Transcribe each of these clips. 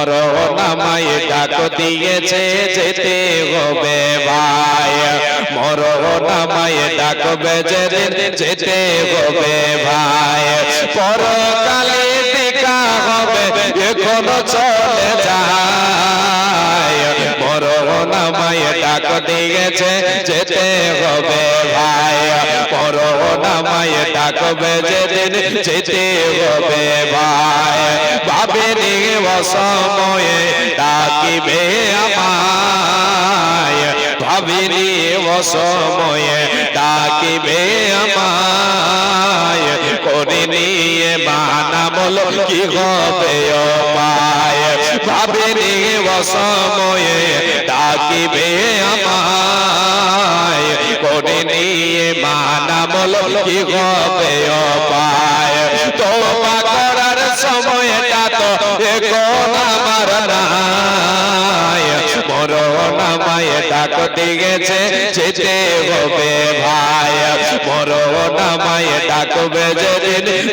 মরণামায় ডাক দিয়েছে, যেতে হবে ভাই। মরণামায় ডাকবে যেদিন যেতে হবে ভাই। পরকালে দেখা হবে, এখনও চলে যায়। মরণামায় ডাক দিয়েছে, যেতে হবে ভাই? মরণামায় ডাকবে যেদিন, যেতে হবে ভাই। ভাবেনি অসময়ে ডাকিবে আমায়। ভাবিনি অসময়ে ডাকিবে আমায়। করে নিয়ে মানা বলো, কি হবে ভাবিনি অসময়ে ডাকিবে আমায়। করে নিয়ে মানা বলো কি হবে পায় তোমা করার সময়টা তো এখন আমার নাই। ডাক দিয়েছে, যেতে হবে ভাই।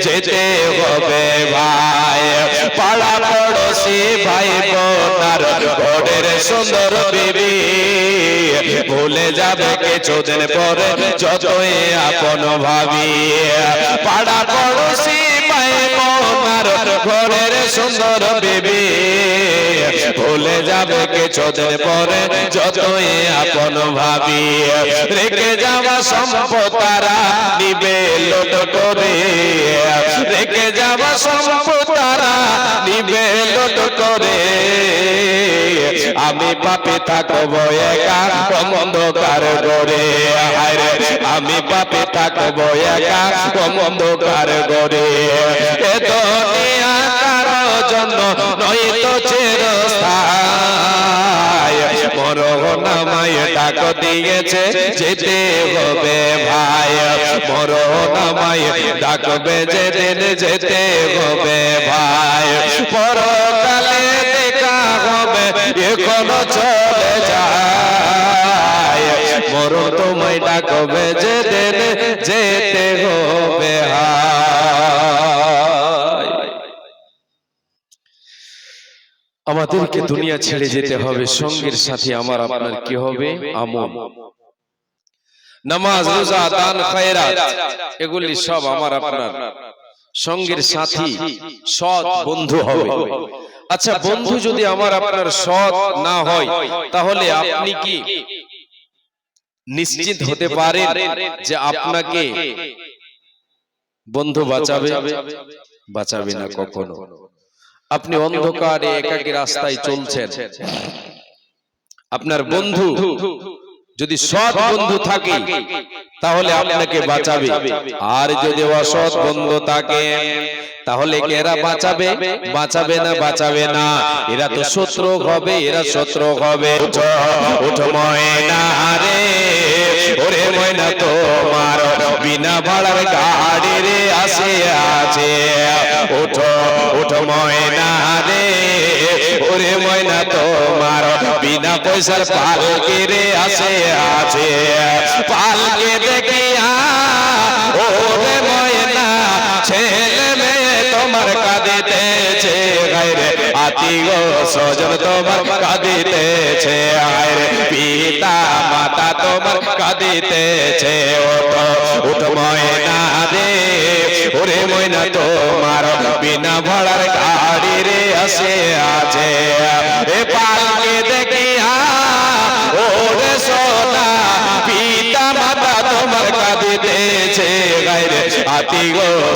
যেতে হবে ভাই। পাড়া পড়োশি ভাই বোনার ঘরের সুন্দর বিবি ভুলে যাবে কিছুদিন পরে যতই আপন ভাবি। পাড়া পড়োশি ঘরের সুন্দর বিবি। ভুলে যাবে কিছুদিন পরে যতই আপন ভাবি। রেখে যাওয়া সম্পদ তারা নিবে লোট করে। রেখে যাওয়া সম্পদ তারা নিবে লোট করে। আমি পাপে থাকব একা অন্ধকার করে হায়রে আমি পাপে থাকব একা অন্ধকার করে এ দুনিয়া কারও জন্য নয়তো চিরস্থায়। মরণামায় ডাক দিয়েছে, যেতে হবে ভাই। মরণামায় ডাকবে যেদিন যেতে হবে ভাই। পরকালে দেখা হবে, এখনও চলে যায়। মরণ তোমায় ডাকবে যেদিন যেতে হবে আমাদেরকে দুনিয়া ছেড়ে যেতে হবে, সঙ্গের সাথে আমার আপনার কি হবে? আমল। নামাজ, রোজা, দান, খায়রাত, এগুলি সব আমার আপনার। সঙ্গের সাথী সৎ বন্ধু হবে। আচ্ছা বন্ধু যদি আমার আপনার সৎ না হয় তাহলে আপনি কি নিশ্চিত হতে পারেন যে আপনাকে বন্ধু বাঁচাবে? বাঁচাবে। না কখনো। আপনি অন্ধকারে একাকী রাস্তায় চলছেন। আপনার বন্ধু যদি সৎ বন্ধু থাকে তাহলে আপনাকে বাঁচাবে। আর যদি অসৎ বন্ধু থাকে তাহলে এরা বাঁচাবে? বাঁচাবে? না বাঁচাবে না এরা তো শত্রু হবে এরা শত্রু হবে। রে ওরে ময়না তোমার বিনা ভাড়ার গাড়ি রে আসে আছে উঠো উঠো ময়না রে ওরে ময়না তোমার বিনা পয়সার পালকে রে আসে। আছে পালকে দেখিয়া, ওরে ময়না, ছেলে মেয়ে তোমার কাঁদিতেছে গাইরে আত্মীয় স্বজন তোমার কাঁদিতেছে আরে পিতা, মাতা তোমার কাঁদিতেছে, ওঠো, উঠ ময়না রে ওরে ময়না তোমার বিনা ভাড়ার গাড়ি রে আসে। আছে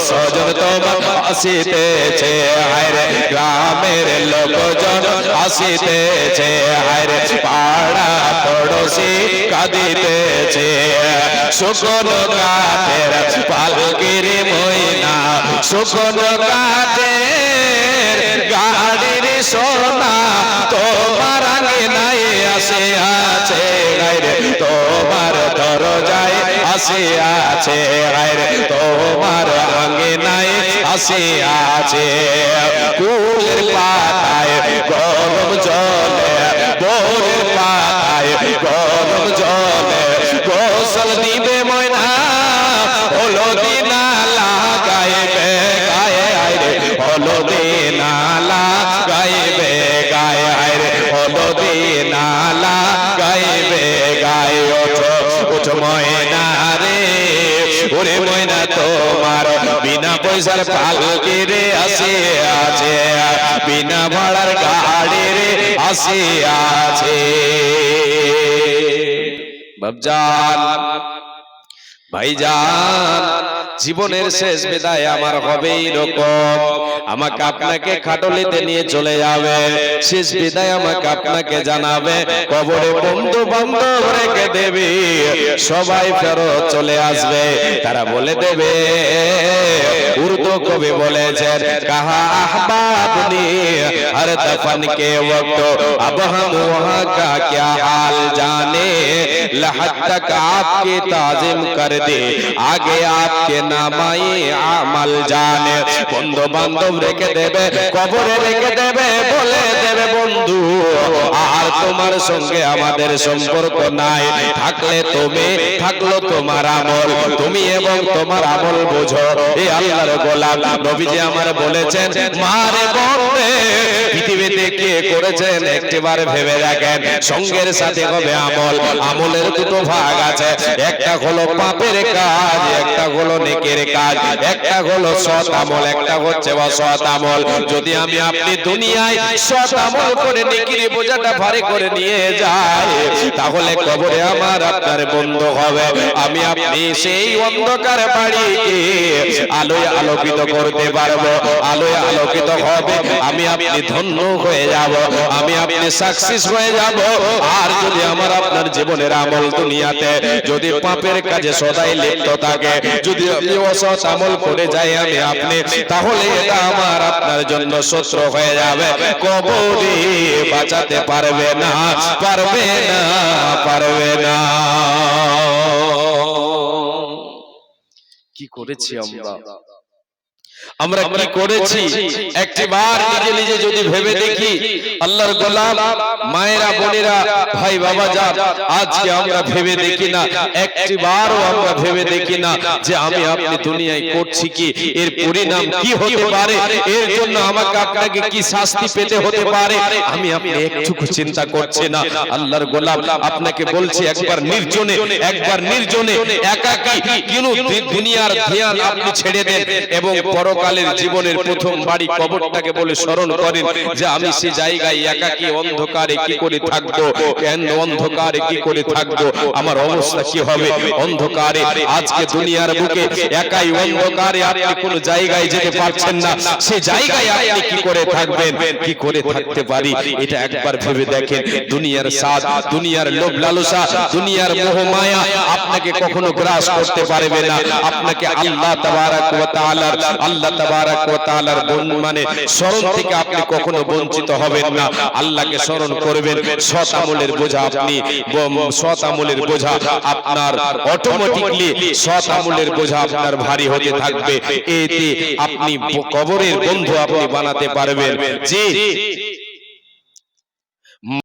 স্বজন তোমার আসিতেছে, হায়রে গ্রামের লোকজন আসিতেছে, হায়রে পাড়া পড়োশি কাঁদিতেছে। শুকন কাঠের পালকির ময়না, শুকন কাঠের গাড়ির সোনা, তোমার আগে নাই আসে আসে আছে গায়রে তোমার আঙ্গিনায় আছে। কুলের পাতায় গরম জলে বোরের পাতায় গরম জলে, গোসল দিবে ময়না হলো দিনা লাগাইবে, গায়ে আয়রে হলো দিনা লাগাইবে, গায়ে আয়রে হলো দিনা লাগাইবে, গায়ে ওঠো ওঠো ওরে ময়না তোমার, বিনা পয়সার পালকে রে আসে আছে, বিনা ভাড়ার গাড়ি রে আসে আছে। বাবজান ভাইজান জীবনের শেষ বিদায় আমার হবে রকম আমাকে আপনাকে খাটলিতে নিয়ে চলে যাবে শেষ বিদায় আমাকে আপনাকে জানাবে কবরে বন্ধু বান্ধব রেখে দেবে সবাই ফেরত চলে আসবে তারা বলে দেবে উর্দু কবি বলেছেন কাহা আহবাবনি हर दफन के वक्त अब हम वहाँ का क्या हाल जाने लहद तक आपके ताजिम कर दे आगे आपके नामाई আমল জানে বন্ধু বান্ধব রেখে দেবে কবরে রেখে দেবে বলে দেবে বন্ধু আর তোমার সঙ্গে আমাদের সম্পর্ক নাই। থাকলে তুমি, থাকল তোমার আমল। তুমি এবং তোমার আমল বোঝো। এই আল্লাহর গোলাম নবীজি আমার বলেছেন, মারে বন্ধে পৃথিবীতে কে করেছেন একটিবার ভেবে দেখেন। সঙ্গের সাথে হবে আমল। আমলের দুটো ভাগ আছে। একটা হলো পাপের কাজ, একটা হলো নেকের কাজ। একটা হলো সৎ আমল, একটা হচ্ছে অসৎ আমল। যদি আমি আপনি দুনিয়ায় সৎ আমল করে নেকির বোঝাটা ভারী করে নিয়ে যাই তাহলে কবরে আমার আপনার বন্ধ হবে। আমি আপনি সেই অন্ধকার বাড়িকে আলোয় আলোকিত করতে পারব, আলোয় আলোকিত হবে। আমি আপনি ধন্য হয়ে যাব, আমি আপনি সাকসেস হয়ে যাব। আর যদি আমার আপনার জীবনের আমল দুনিয়াতে যদি পাপের কাজে সদাই লিপ্ত থাকে, যদি আমি অসৎ আমল করে যাই আমি আপনি, তাহলে এটা আমার আপনার জন্য শত্রু হয়ে যাবে। কবরে বাঁচাতে পারবে না পারবে না পারবে না। কি করেছি আমরা? আমরা কি করেছি? একটিবার নিজে নিজে যদি ভেবে দেখি, আল্লাহর গোলাম, মায়েরা, বোনেরা, ভাই, বাবা যা, আজকে আমরা ভেবে দেখি না, একটিবারও আমরা ভেবে দেখি না যে আমি আপনি দুনিয়ায় করছি কি, এর পরিণাম কি হতে পারে, এর জন্য আমাকে আপনাকে কি শাস্তি পেতে হতে পারে, আমি আপনি একটুকু চিন্তা করছি না। আল্লাহর গোলাম আপনাকে বলছি, একবার নির্জনে একবার নির্জনে, একাকী, কিনু, দুনিয়ার ধ্যান আপনি ছেড়ে দেন এবং পরকালের জীবনের প্রথম বাড়ি কবরটাকে বলে স্মরণ করেন যে আমি সে জায়গায় একাকী অন্ধকারে কি করে থাকব? কেন অন্ধকারে কি করে থাকব? আমার অবস্থা কি হবে? অন্ধকারে আজকে দুনিয়ার বুকে একাই অন্ধকারে আপনি কোন জায়গায় যেতে পারছেন না। সে জায়গায় আপনি কি করে থাকবেন? কি করে থাকতে পারি? এটা একবার ভেবে দেখেন। দুনিয়ার স্বাদ দুনিয়ার লোভ লালসা দুনিয়ার মোহ মায়া আপনাকে কখনো গ্রাস করতে পারবে না। আপনাকে আল্লাহ তাবারাক ওয়া তাআলার আল্লাহ তাবারাক ওয়া তাআলার গুণ মানে স্মরণ থেকে আপনি কখনো বঞ্চিত হবেন না। আল্লাহকে স্মরণ করবেন। সৎ আমলের বোঝা আপনি সৎ আমলের বোঝা আপনার। অটোমেটিকলি সৎ আমলের বোঝা আপনার ভারী হতে থাকবে। এতে আপনি কবরের বন্ধু আপনি বানাতে পারবেন। যে